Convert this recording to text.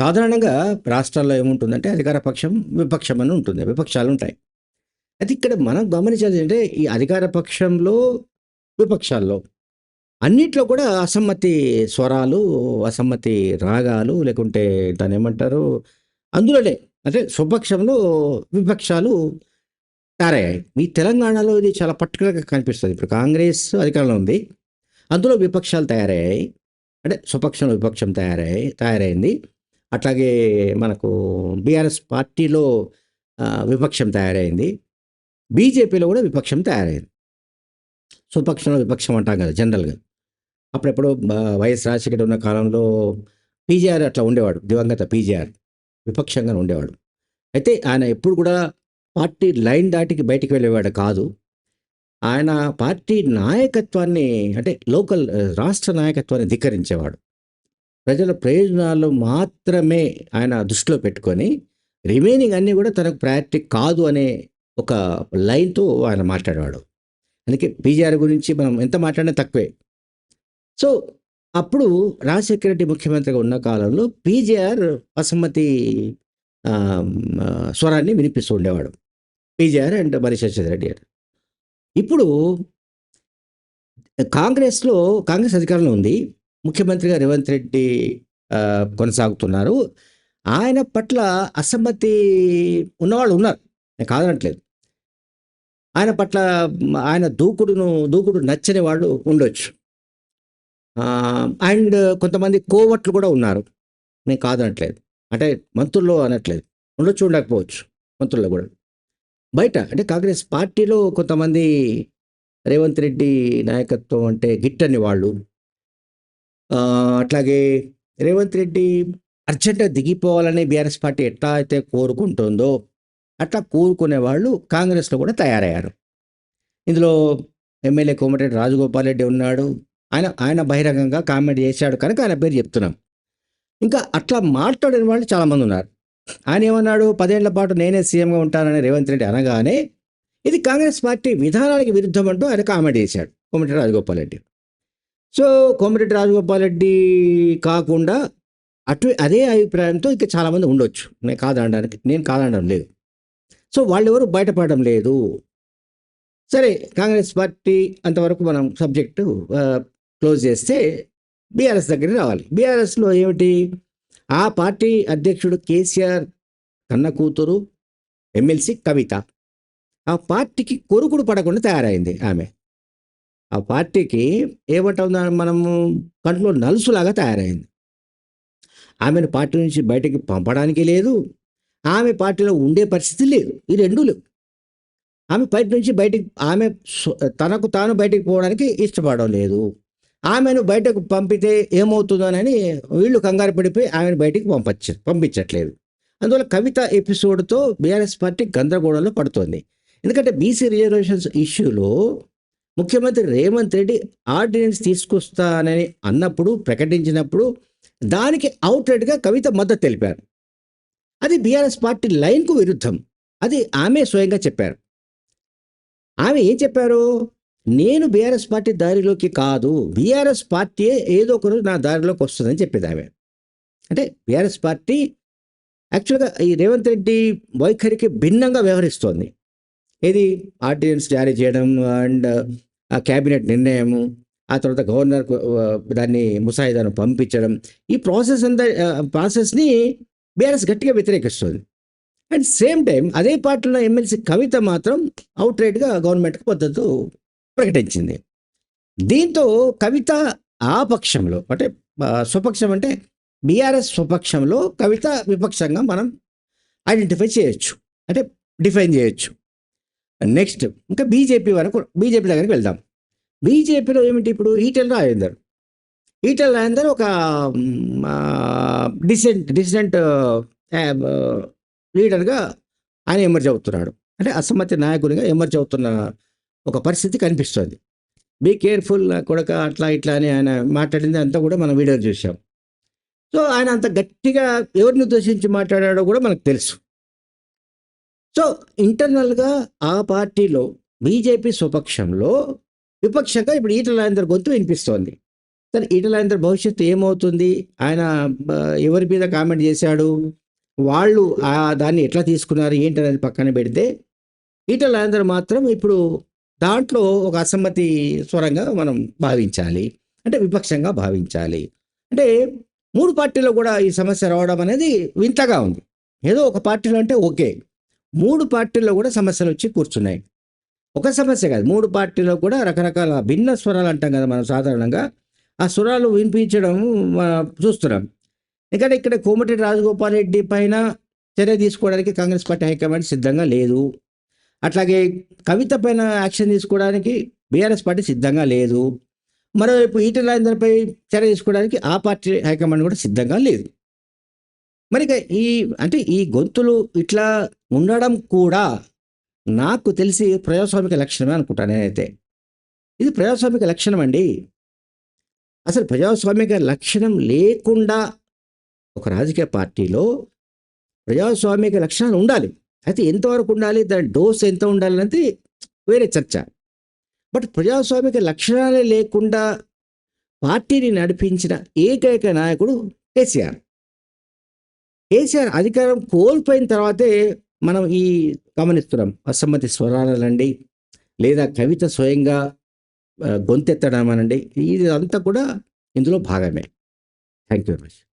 సాధారణంగా రాష్ట్రాల్లో ఏముంటుందంటే అధికార పక్షం విపక్షం అని ఉంటుంది. విపక్షాలు ఉంటాయి. అయితే ఇక్కడ మనం గమనించేది అంటే ఈ అధికార పక్షంలో విపక్షాల్లో అన్నిట్లో కూడా అసమ్మతి స్వరాలు అసమ్మతి రాగాలు లేకుంటే దాని ఏమంటారు? అందులోనే అంటే స్వపక్షంలో విపక్షాలు తయారయ్యాయి. ఈ తెలంగాణలో ఇది చాలా పర్టికులర్గా కనిపిస్తుంది. ఇప్పుడు కాంగ్రెస్ అధికారంలో ఉంది. అందులో విపక్షాలు తయారయ్యాయి. అంటే స్వపక్షంలో విపక్షం తయారయ్యాయి తయారైంది. అట్లాగే మనకు బీఆర్ఎస్ పార్టీలో విపక్షం తయారైంది. బీజేపీలో కూడా విపక్షం తయారైంది. సుపక్షంలో విపక్షం అంటాం కదా జనరల్గా. అప్పుడెప్పుడు వైఎస్ రాజశేఖర్ ఉన్న కాలంలో పీజీఆర్ అట్లా ఉండేవాడు దివంగత పీజీఆర్. విపక్షంగా ఉండేవాడు. అయితే ఆయన ఎప్పుడు కూడా పార్టీ లైన్ దాటికి బయటికి వెళ్ళేవాడు కాదు. ఆయన పార్టీ నాయకత్వాన్ని అంటే లోకల్ రాష్ట్ర నాయకత్వాన్ని ధిక్కరించేవాడు. ప్రజల ప్రయోజనాలు మాత్రమే ఆయన దృష్టిలో పెట్టుకొని రిమైనింగ్ అన్నీ కూడా తనకు ప్రయారిటీ కాదు అనే ఒక లైన్తో ఆయన మాట్లాడేవాడు. అందుకే పీజీఆర్ గురించి మనం ఎంత మాట్లాడినా తక్కువే. సో అప్పుడు రాజశేఖర రెడ్డి ముఖ్యమంత్రిగా ఉన్న కాలంలో పీజీఆర్ అసమ్మతి స్వరాన్ని వినిపిస్తూ ఉండేవాడు. పీజీఆర్ అండ్ మరిశేష రెడ్డి గారు. ఇప్పుడు కాంగ్రెస్లో కాంగ్రెస్ అధికారంలో ఉంది. ముఖ్యమంత్రిగా రేవంత్ రెడ్డి కొనసాగుతున్నారు. ఆయన పట్ల అసమ్మతి ఉన్నవాళ్ళు ఉన్నారు. నేను కాదనట్లేదు. ఆయన పట్ల ఆయన దూకుడును దూకుడు నచ్చని వాళ్ళు ఉండొచ్చు. అండ్ కొంతమంది కోవట్లు కూడా ఉన్నారు. నేను కాదనట్లేదు. అంటే మంత్రుల్లో అనట్లేదు. ఉండొచ్చు ఉండకపోవచ్చు. మంత్రుల్లో కూడా. బయట అంటే కాంగ్రెస్ పార్టీలో కొంతమంది రేవంత్ రెడ్డి నాయకత్వం అంటే గిట్టని వాళ్ళు అట్లాగే రేవంత్ రెడ్డి అర్జెంటుగా దిగిపోవాలని బీఆర్ఎస్ పార్టీ ఎట్లా అయితే కోరుకుంటుందో అట్లా కోరుకునే వాళ్ళు కాంగ్రెస్లో కూడా తయారయ్యారు. ఇందులో ఎమ్మెల్యే కోమటిరెడ్డి రాజగోపాల్ రెడ్డి ఉన్నాడు. ఆయన ఆయన బహిరంగంగా కామెంట్ చేశాడు కనుక ఆయన పేరు చెప్తున్నాం. ఇంకా అట్లా మాట్లాడిన వాళ్ళు చాలామంది ఉన్నారు. ఆయన ఏమన్నాడు? పదేళ్ళ పాటు నేనే సీఎంగా ఉంటానని రేవంత్ రెడ్డి అనగానే ఇది కాంగ్రెస్ పార్టీ విధానానికి విరుద్ధం అంటూ ఆయన కామెంట్ చేశాడు కోమటిరెడ్డి రాజగోపాల్ రెడ్డి. సో కోమటిరెడ్డి రాజగోపాల్ రెడ్డి కాకుండా అటు అదే అభిప్రాయంతో ఇంకా చాలామంది ఉండొచ్చు. నేను కాదనడానికి నేను కాదనడం లేదు. సో వాళ్ళు ఎవరు బయటపడడం లేదు. సరే కాంగ్రెస్ పార్టీ అంతవరకు మనం సబ్జెక్టు క్లోజ్ చేస్తే బీఆర్ఎస్ దగ్గరికి రావాలి. బీఆర్ఎస్లో ఏమిటి? ఆ పార్టీ అధ్యక్షుడు కేసీఆర్ కన్న కూతురు ఎమ్మెల్సీ కవిత. ఆ పార్టీకి కొరుకుడు పడకుండా తయారైంది ఆమె. ఆ పార్టీకి ఏమంటాం మనము? కంట్లో నలుసులాగా తయారైంది. ఆమెను పార్టీ నుంచి బయటకి పంపడానికి లేదు. ఆమె పార్టీలో ఉండే పరిస్థితి లేదు. ఈ రెండూ లేవు. ఆమె బయట నుంచి బయటికి ఆమె తనకు తాను బయటికి పోవడానికి ఇష్టపడడం లేదు. ఆమెను బయటకు పంపితే ఏమవుతుందోనని వీళ్ళు కంగారు పడిపోయి ఆమెను బయటికి పంపచ్చ పంపించట్లేదు. అందువల్ల కవిత ఎపిసోడ్తో బీఆర్ఎస్ పార్టీ గందరగోళంలో పడుతోంది. ఎందుకంటే బీసీ రిజర్వేషన్స్ ఇష్యూలో ముఖ్యమంత్రి రేవంత్ రెడ్డి ఆర్డినెన్స్ తీసుకొస్తానని అన్నప్పుడు ప్రకటించినప్పుడు దానికి అవుట్లెట్గా కవిత మద్దతు తెలిపారు. అది బీఆర్ఎస్ పార్టీ లైన్కు విరుద్ధం. అది ఆమె స్వయంగా చెప్పారు. ఆమె ఏం చెప్పారు? నేను బీఆర్ఎస్ పార్టీ దారిలోకి కాదు బీఆర్ఎస్ పార్టీయే ఏదో ఒక రోజు నా దారిలోకి వస్తుందని చెప్పేది ఆమె. అంటే బీఆర్ఎస్ పార్టీ యాక్చువల్గా ఈ రేవంత్ రెడ్డి వైఖరికి భిన్నంగా వ్యవహరిస్తోంది. ఇది ఆర్డినెన్స్ జారీ చేయడం అండ్ ఆ క్యాబినెట్ నిర్ణయము ఆ తర్వాత గవర్నర్ దాన్ని ముసాయిదాను పంపించడం ఈ ప్రాసెస్ అంతా ప్రాసెస్ని బీఆర్ఎస్ గట్టిగా వ్యతిరేకిస్తుంది. అండ్ సేమ్ టైం అదే పార్టీలో ఎమ్మెల్సీ కవిత మాత్రం అవుట్ రైట్గా గవర్నమెంట్కి మద్దతు ప్రకటించింది. దీంతో కవిత ఆ పక్షంలో అంటే స్వపక్షం అంటే బీఆర్ఎస్ స్వపక్షంలో కవిత విపక్షంగా మనం ఐడెంటిఫై చేయొచ్చు అంటే డిఫైన్ చేయొచ్చు. నెక్స్ట్ ఇంకా బీజేపీ వరకు బీజేపీ దగ్గరికి వెళ్దాం. బీజేపీలో ఏమిటి ఇప్పుడు? ఈటెల్ రాజేందర్ ఈటెల్ రాజేందర్ ఒక డిసెంట్ డిసెంట్ లీడర్గా ఆయన ఎమర్జ్ అవుతున్నాడు. అంటే అసమ్మతి నాయకునిగా ఎమర్జ్ అవుతున్న ఒక పరిస్థితి కనిపిస్తుంది. బీ కేర్ఫుల్ కొడక అట్లా ఇట్లా అని ఆయన మాట్లాడింది అంతా కూడా మనం వీడియో చూసాం సో ఆయన అంత గట్టిగా ఎవరిని ఉద్దేశించి మాట్లాడాడో కూడా మనకు తెలుసు. సో ఇంటర్నల్గా ఆ పార్టీలో బీజేపీ స్వపక్షంలో విపక్షంగా ఇప్పుడు ఈటల గొంతు వినిపిస్తోంది. సరే ఈటల భవిష్యత్తు ఏమవుతుంది? ఆయన ఎవరి మీద కామెంట్ చేశాడు? వాళ్ళు ఆ దాన్ని ఎట్లా తీసుకున్నారు? ఏంటనేది పక్కన పెడితే ఈటల మాత్రం ఇప్పుడు దాంట్లో ఒక అసమ్మతి స్వరంగా మనం భావించాలి. అంటే విపక్షంగా భావించాలి. అంటే మూడు పార్టీలో కూడా ఈ సమస్య రావడం అనేది వింతగా ఉంది. ఏదో ఒక పార్టీలో అంటే ఓకే. మూడు పార్టీల్లో కూడా సమస్యలు వచ్చి కూర్చున్నాయి. ఒక సమస్య కాదు మూడు పార్టీలో కూడా రకరకాల భిన్న స్వరాలు అంటాం కదా మనం సాధారణంగా. ఆ స్వరాలు వినిపించడం చూస్తున్నాం. ఎందుకంటే ఇక్కడ కోమటిరెడ్డి రాజగోపాల్ రెడ్డి పైన చర్య తీసుకోవడానికి కాంగ్రెస్ పార్టీ హైకమాండ్ సిద్ధంగా లేదు. అట్లాగే కవిత పైన యాక్షన్ తీసుకోవడానికి బీఆర్ఎస్ పార్టీ సిద్ధంగా లేదు. మరోవైపు ఈటల రాజేందర్పై చర్య తీసుకోవడానికి ఆ పార్టీ హైకమాండ్ కూడా సిద్ధంగా లేదు. మరి ఈ అంటే ఈ గొంతులు ఇట్లా ఉండడం కూడా నాకు తెలిసి ప్రజాస్వామిక లక్షణమే అనుకుంటాను నేనైతే. ఇది ప్రజాస్వామిక లక్షణం అండి. అసలు ప్రజాస్వామిక లక్షణం లేకుండా ఒక రాజకీయ పార్టీలో ప్రజాస్వామిక లక్షణాలు ఉండాలి. అయితే ఎంతవరకు ఉండాలి? దాని డోస్ ఎంత ఉండాలి అనేది వేరే చర్చ. బట్ ప్రజాస్వామిక లక్షణాలే లేకుండా పార్టీని నడిపించిన ఏకైక నాయకుడు కేసీఆర్. కేసీఆర్ అధికారం కోల్పోయిన తర్వాతే మనం ఈ గమనిస్తున్నాం అసమ్మతి స్వరాలండి లేదా కవిత స్వయంగా గొంతెత్తడం అనండి ఇది అంతా కూడా ఇందులో భాగమే. Thank you very much